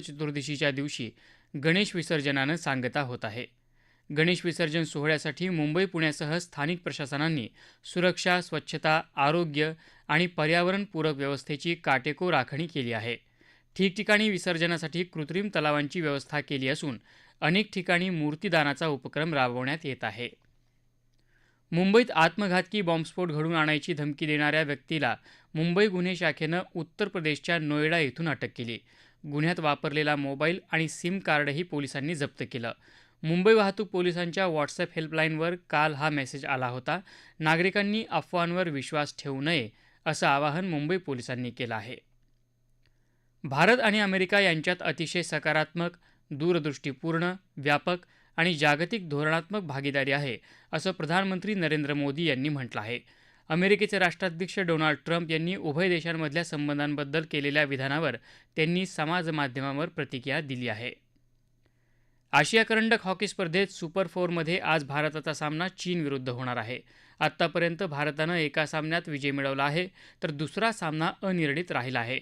चतुर्दशीच्या दिवशी गणेश विसर्जनानं सांगता होत आहे. गणेश विसर्जन सोहळ्यासाठी मुंबई पुण्यासह स्थानिक प्रशासनांनी सुरक्षा स्वच्छता आरोग्य आणि पर्यावरणपूरक व्यवस्थेची काटेकोर आखणी केली आहे. ठिकठिकाणी विसर्जनासाठी कृत्रिम तलावांची व्यवस्था केली असून अनेक ठिकाणी मूर्तीदानाचा उपक्रम राबवण्यात येत आहे. मुंबईत आत्मघातकी बॉम्बस्फोट घडून आणायची धमकी देणाऱ्या व्यक्तीला मुंबई गुन्हे शाखेनं उत्तर प्रदेशच्या नोएडा इथून अटक केली. गुन्ह्यात वापरलेला मोबाईल आणि सिम कार्डही पोलिसांनी जप्त केलं. मुंबई वाहतूक पोलिसांच्या व्हॉट्सअप हेल्पलाईनवर काल हा मेसेज आला होता. नागरिकांनी अफवांवर विश्वास ठेवू नये असं आवाहन मुंबई पोलिसांनी केलं आहे. भारत आणि अमेरिका यांच्यात अतिशय सकारात्मक दूरदृष्टीपूर्ण व्यापक आणि जागतिक धोरणात्मक भागीदारी आहे असं प्रधानमंत्री नरेंद्र मोदी यांनी म्हटलं आहे. अमेरिकेचे राष्ट्राध्यक्ष डोनाल्ड ट्रम्प यांनी उभय देशांमधल्या संबंधांबद्दल केलेल्या विधानावर त्यांनी समाजमाध्यमावर प्रतिक्रिया दिली आहे. आशिया करंडक हॉकी स्पर्धेत सुपर फोरमध्ये आज भारताचा सामना चीनविरुद्ध होणार आहे. आत्तापर्यंत भारतानं एका सामन्यात विजय मिळवला आहे तर दुसरा सामना अनिर्णित राहिला आहे.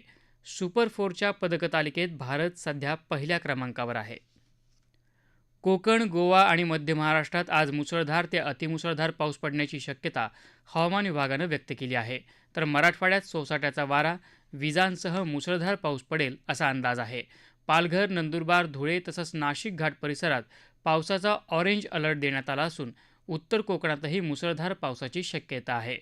सुपर फोरच्या पदकतालिकेत भारत सध्या पहिल्या क्रमांकावर आहे. कोकण गोवा आणि मध्य महाराष्ट्रात आज मुसळधार ते अतिमुसळधार पाऊस पडण्याची शक्यता हवामान विभागानं व्यक्त केली आहे. तर मराठवाड्यात सोसाट्याचा वारा विजांसह मुसळधार पाऊस पडेल असा अंदाज आहे. पालघर नंदुरबार धुळे तसंच नाशिक घाट परिसरात पावसाचा ऑरेंज अलर्ट देण्यात आला असून उत्तर कोकणातही मुसळधार पावसाची शक्यता आहे.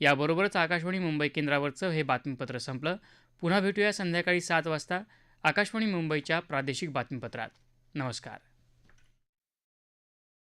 याबरोबरच आकाशवाणी मुंबई केंद्रावरचं हे बातमीपत्र संपलं. पुन्हा भेटूया संध्याकाळी सात वाजता. आकाशवाणी मुंबईच्या प्रादेशिक बातमीपत्रात. नमस्कार